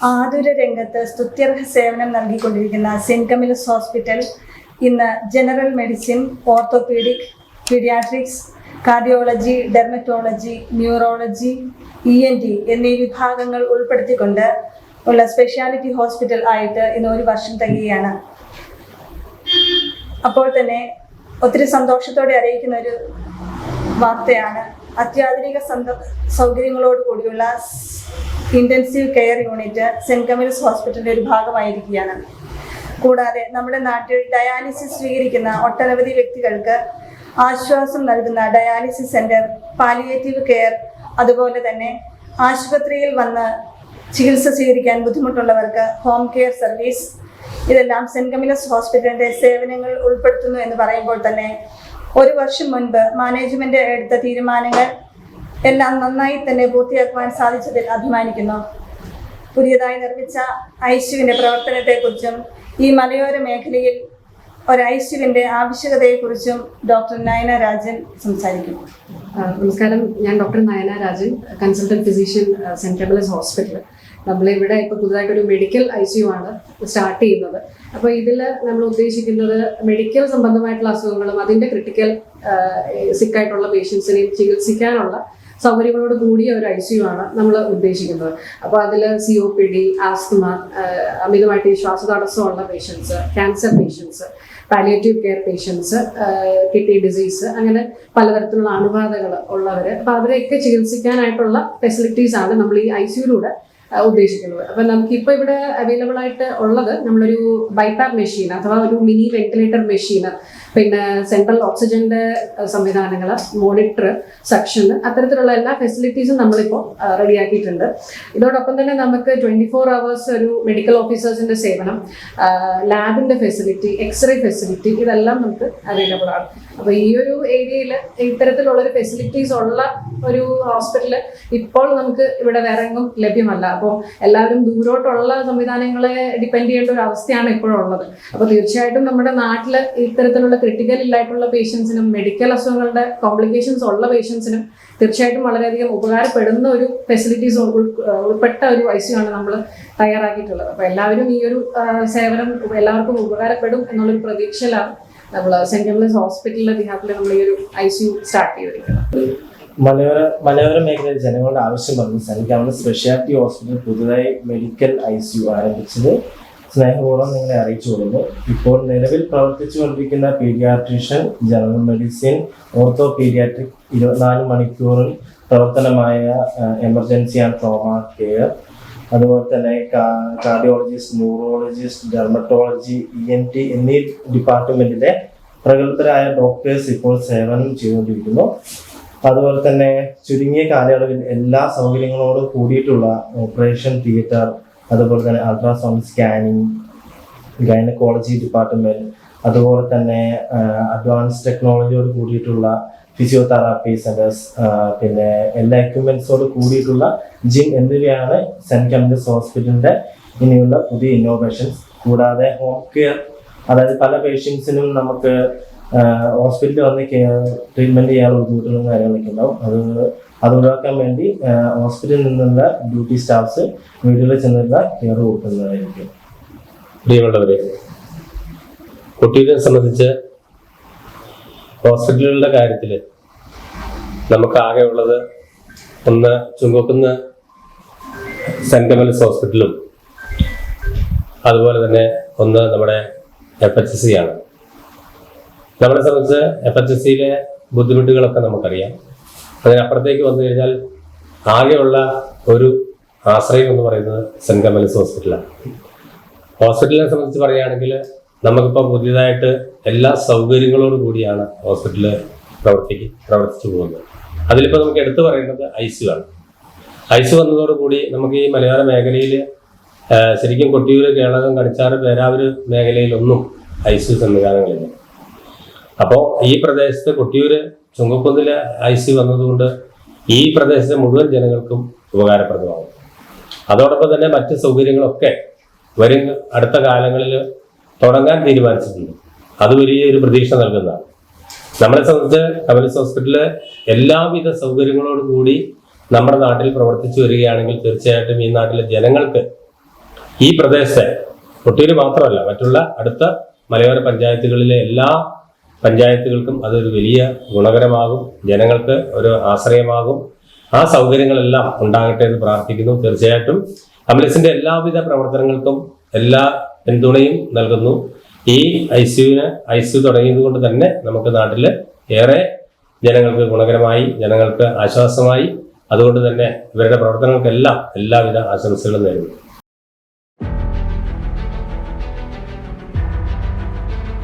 ആതുര രംഗത്ത് സ്തുത്യർഹ സേവനം നൽകിക്കൊണ്ടിരിക്കുന്ന സെന്റ് ഹോസ്പിറ്റൽ ഇന്ന് general medicine orthopaedic paediatrics cardiology dermatology neurology E N T എന്നീ വിഭാഗങ്ങൾ ഉൾപ്പെടുത്തിക്കൊണ്ട് ഉള്ള സ്പെഷ്യാലിറ്റി ഹോസ്പിറ്റൽ ആയിട്ട് ഇന്ന് ഒരു വർഷം തികയാണ് അപ്പോൾ തന്നെ ഒത്തിരി സന്തോഷത്തോടെ അറിയിക്കുന്ന ഒരു വാർത്തയാണ്. അത്യാധുനിക സൗകര്യങ്ങളോട് കൂടിയുള്ള ഇന്റൻസീവ് കെയർ യൂണിറ്റ് സെന്റ് കമ്മ്യൂണിസ്റ്റ് ഹോസ്പിറ്റലിന്റെ ഒരു ഭാഗമായിരിക്കുകയാണ്. കൂടാതെ നമ്മുടെ നാട്ടിൽ ഡയാലിസിസ് സ്വീകരിക്കുന്ന ഒട്ടനവധി വ്യക്തികൾക്ക് ആശ്വാസം നൽകുന്ന ഡയാലിസിസ് സെന്റർ പാലിയേറ്റീവ് കെയർ അതുപോലെ തന്നെ ആശുപത്രിയിൽ വന്ന് ചികിത്സ സ്വീകരിക്കാൻ ബുദ്ധിമുട്ടുള്ളവർക്ക് ഹോം കെയർ സർവീസ് ഇതെല്ലാം സെന്റ് കമ്മ്യൂണിസ്റ്റ് ഹോസ്പിറ്റലിന്റെ സേവനങ്ങൾ ഉൾപ്പെടുത്തുന്നു എന്ന് പറയുമ്പോൾ തന്നെ ഒരു വർഷം മുൻപ് മാനേജ്മെന്റ് എടുത്ത തീരുമാനങ്ങൾ എല്ലാം നന്നായി തന്നെ പൂർത്തിയാക്കുവാൻ സാധിച്ചതിൽ അഭിമാനിക്കുന്നു. പുതിയതായി നിർമ്മിച്ച ഐശുവിന്റെ പ്രവർത്തനത്തെക്കുറിച്ചും ഈ മലയോര മേഖലയിൽ ഒരു ഐശുവിന്റെ ആവശ്യകതയെക്കുറിച്ചും ഡോക്ടർ നയന രാജൻ സംസാരിക്കും. നമസ്കാരം. ഞാൻ doctor Nayana Rajan consultant physician saint Camillus hospital. നമ്മളിവിടെ ഇപ്പോൾ പുതുതായിട്ടൊരു മെഡിക്കൽ ഐ സി യു ആണ് സ്റ്റാർട്ട് ചെയ്യുന്നത്. അപ്പോൾ ഇതിൽ നമ്മൾ ഉദ്ദേശിക്കുന്നത് മെഡിക്കൽ സംബന്ധമായിട്ടുള്ള അസുഖങ്ങളും അതിന്റെ ക്രിട്ടിക്കൽ സിക്കായിട്ടുള്ള പേഷ്യൻസിനെയും ചികിത്സിക്കാനുള്ള സൗകര്യങ്ങളോട് കൂടിയ ഒരു ഐ സി യു ആണ് നമ്മൾ ഉദ്ദേശിക്കുന്നത്. അപ്പോൾ അതിൽ C O P D asthma അമിതമായിട്ട് ഈ ശ്വാസതടസ്സമുള്ള patients cancer patients palliative care patients kidney disease അങ്ങനെ പലതരത്തിലുള്ള അണുബാധകൾ ഉള്ളവർ അപ്പോൾ അവരെയൊക്കെ ചികിത്സിക്കാനായിട്ടുള്ള ഫെസിലിറ്റീസ് ആണ് നമ്മൾ ഈ ഐ സിയുയിലൂടെ ഉദ്ദേശിക്കുന്നത്. അപ്പം നമുക്ക് ഇപ്പോൾ ഇവിടെ അവൈലബിൾ ആയിട്ട് ഉള്ളത് നമ്മളൊരു ബൈപാപ്പ് മെഷീൻ അഥവാ ഒരു മിനി വെന്റിലേറ്റർ മെഷീൻ പിന്നെ സെൻട്രൽ ഓക്സിജന്റെ സംവിധാനങ്ങൾ മോണിറ്റർ സെക്ഷൻ അത്തരത്തിലുള്ള എല്ലാ ഫെസിലിറ്റീസും നമ്മളിപ്പോൾ റെഡിയാക്കിയിട്ടുണ്ട്. ഇതോടൊപ്പം തന്നെ നമുക്ക് ട്വന്റി ഫോർ അവേഴ്സ് ഒരു മെഡിക്കൽ ഓഫീസേഴ്സിന്റെ സേവനം ലാബിന്റെ ഫെസിലിറ്റി എക്സ്റേ ഫെസിലിറ്റി ഇതെല്ലാം നമുക്ക് അവൈലബിൾ ആണ്. അപ്പോൾ ഈ ഒരു ഏരിയയിൽ ഇത്തരത്തിലുള്ള ഒരു ഫെസിലിറ്റീസ് ഉള്ള ഒരു ഹോസ്പിറ്റൽ ഇപ്പോൾ നമുക്ക് ഇവിടെ വേറെ എങ്ങും ലഭ്യമല്ല. അപ്പോൾ എല്ലാവരും ദൂരോട്ടുള്ള സംവിധാനങ്ങളെ ഡിപ്പെൻഡ് ചെയ്യേണ്ട ഒരു അവസ്ഥയാണ് ഇപ്പോഴുള്ളത്. അപ്പോൾ തീർച്ചയായിട്ടും നമ്മുടെ നാട്ടിൽ ഇത്തരത്തിലുള്ള ക്രിട്ടിക്കൽ ഇല്ലായിട്ടുള്ള പേഷ്യൻസിനും മെഡിക്കൽ അസുഖങ്ങളുടെ കോംപ്ലിക്കേഷൻസ് ഉള്ള പേഷ്യൻസിനും തീർച്ചയായിട്ടും വളരെയധികം ഉപകാരപ്പെടുന്ന ഒരു ഫെസിലിറ്റീസ് ഉൾപ്പെട്ട ഒരു ഐ സി ആണ് നമ്മൾ തയ്യാറാക്കിയിട്ടുള്ളത്. അപ്പോൾ എല്ലാവരും ഈ ഒരു സേവനം എല്ലാവർക്കും ഉപകാരപ്പെടും എന്നുള്ളൊരു പ്രതീക്ഷയിലാണ് നമ്മൾ സെന്റ് ജോൺസ് ഹോസ്പിറ്റലിലെ ബിഹാഫിൽ നമ്മൾ ഈ ഒരു ഐ സി യു സ്റ്റാർട്ട് ചെയ്തിരിക്കുന്നത്. മലയോര മലയോര മേഖലയിൽ ജനങ്ങളുടെ ആവശ്യം പറഞ്ഞു. സനിക്കാവുന്ന സ്പെഷ്യാലിറ്റി ഹോസ്പിറ്റൽ പുതുതായി മെഡിക്കൽ ഐ സി യു ആരംഭിച്ചത് സ്നേഹപൂർവം നിങ്ങളെ അറിയിച്ചു കൊടുക്കുന്നു. ഇപ്പോൾ നിലവിൽ പ്രവർത്തിച്ചു കൊണ്ടിരിക്കുന്ന paediatrician general medicine ortho paediatric ഇരുപത്തിനാല് മണിക്കൂറിൽ പ്രവർത്തനമായ എമർജൻസി ആൻഡ് ട്രോമ കെയർ. അതുപോലെ തന്നെ cardiologist neurologist dermatology E N T എന്നീ ഡിപ്പാർട്ട്മെന്റിലെ പ്രഗത്ഭരായ ഡോക്ടേഴ്സ് ഇപ്പോൾ സേവനം ചെയ്തുകൊണ്ടിരിക്കുന്നു. അതുപോലെ തന്നെ ചുരുങ്ങിയ കാലയളവിൽ എല്ലാ സൗകര്യങ്ങളോടും കൂടിയിട്ടുള്ള ഓപ്പറേഷൻ തിയേറ്റർ അതുപോലെ തന്നെ അൾട്രാസൗണ്ട് സ്കാനിങ് ഗൈനക്കോളജി ഡിപ്പാർട്ട്മെന്റ് അതുപോലെ തന്നെ അഡ്വാൻസ് ടെക്നോളജിയോട് കൂടിയിട്ടുള്ള ഫിസിയോതെറാപ്പി സെന്റേഴ്സ് പിന്നെ എല്ലാ എക്യുപ്മെന്റ്സോട് കൂടിയിട്ടുള്ള ജിം എന്നിവയാണ് സെന്റ് കെമിൻസ് ഹോസ്പിറ്റലിന്റെ ഇനിയുള്ള പുതിയ ഇന്നോവേഷൻസ് കൂടാതെ ഹോം കെയർ അതായത് പല പേഷ്യൻസിനും നമുക്ക് ഹോസ്പിറ്റലിൽ വന്ന് ട്രീറ്റ്മെന്റ് ചെയ്യാനുള്ള ബുദ്ധിമുട്ടുകളും കാര്യങ്ങളൊക്കെ ഉണ്ടാവും. അത് അത് ഒഴിവാക്കാൻ വേണ്ടി ഹോസ്പിറ്റലിൽ നിന്നുള്ള ഡ്യൂട്ടി സ്റ്റാഫ്സ് വീടുകളിൽ ചെന്നുള്ള കെയർ കൊടുക്കുന്നതായിരിക്കും. കുട്ടികളെ സംബന്ധിച്ച് ഹോസ്പിറ്റലുകളുടെ കാര്യത്തിൽ നമുക്ക് ആകെ ഉള്ളത് ഒന്ന് ചുങ്കക്കുന്ന് സെന്റ് കമൽസ് ഹോസ്പിറ്റലും അതുപോലെ തന്നെ ഒന്ന് നമ്മുടെ എഫ് എച്ച് സി ആണ്. നമ്മളെ സംബന്ധിച്ച് എഫ് എച്ച് സിയിലെ ബുദ്ധിമുട്ടുകളൊക്കെ നമുക്കറിയാം. അതിനപ്പുറത്തേക്ക് വന്നു കഴിഞ്ഞാൽ ആകെയുള്ള ഒരു ആശ്രയം എന്ന് പറയുന്നത് സെന്റ് കമൽസ് ഹോസ്പിറ്റലാണ്. ഹോസ്പിറ്റലിനെ സംബന്ധിച്ച് പറയുകയാണെങ്കിൽ നമുക്കിപ്പോൾ പുതിയതായിട്ട് എല്ലാ സൗകര്യങ്ങളോടും കൂടിയാണ് ഹോസ്പിറ്റൽ പ്രവർത്തിക്ക് പ്രവർത്തിച്ചു പോകുന്നത്. അതിലിപ്പോൾ നമുക്ക് എടുത്തു പറയേണ്ടത് ഐ സി ആണ്. ഐ സി വന്നതോടുകൂടി നമുക്ക് ഈ മലയോര മേഖലയിൽ ശരിക്കും കൊട്ടിയൂർ കേളകം കടിച്ചാറ് പേരാവൂർ മേഖലയിലൊന്നും ഐ സി സംവിധാനങ്ങളില്ല. അപ്പോൾ ഈ പ്രദേശത്ത് കൊട്ടിയൂര് ചുങ്കക്കുന്നിൽ ഐ സി വന്നതുകൊണ്ട് ഈ പ്രദേശത്തെ മുഴുവൻ ജനങ്ങൾക്കും ഉപകാരപ്രദമാകും. അതോടൊപ്പം തന്നെ മറ്റ് സൗകര്യങ്ങളൊക്കെ വരും അടുത്ത കാലങ്ങളിൽ തുടങ്ങാൻ തീരുമാനിച്ചിട്ടുണ്ട്. അത് വലിയൊരു പ്രതീക്ഷ നൽകുന്നതാണ്. നമ്മളെ സംബന്ധിച്ച് കമ്മ്യൂണിസ്റ്റ് ഹോസ്പിറ്റലിലെ എല്ലാവിധ സൗകര്യങ്ങളോടും കൂടി നമ്മുടെ നാട്ടിൽ പ്രവർത്തിച്ചു വരികയാണെങ്കിൽ തീർച്ചയായിട്ടും ഈ നാട്ടിലെ ജനങ്ങൾക്ക് ഈ പ്രദേശത്തെ കൊട്ടിയൂർ മാത്രമല്ല മറ്റുള്ള അടുത്ത മലയോര പഞ്ചായത്തുകളിലെ എല്ലാ പഞ്ചായത്തുകൾക്കും അതൊരു വലിയ ഗുണകരമാകും. ജനങ്ങൾക്ക് ഒരു ആശ്രയമാകും. ആ സൗകര്യങ്ങളെല്ലാം ഉണ്ടാകട്ടെ എന്ന് പ്രാർത്ഥിക്കുന്നു. തീർച്ചയായിട്ടും അംബുലൻസിന്റെ എല്ലാവിധ പ്രവർത്തനങ്ങൾക്കും എല്ലാ പിന്തുണയും നൽകുന്നു. ഈ ഐ സിയുവിന് ഐ സി തുടങ്ങിയത് കൊണ്ട് തന്നെ നമുക്ക് നാട്ടിൽ ഏറെ ജനങ്ങൾക്ക് ഗുണകരമായി ജനങ്ങൾക്ക് ആശ്വാസമായി. അതുകൊണ്ട് തന്നെ ഇവരുടെ പ്രവർത്തനങ്ങൾക്കെല്ലാം എല്ലാവിധ ആശംസകളും നേരുന്നു.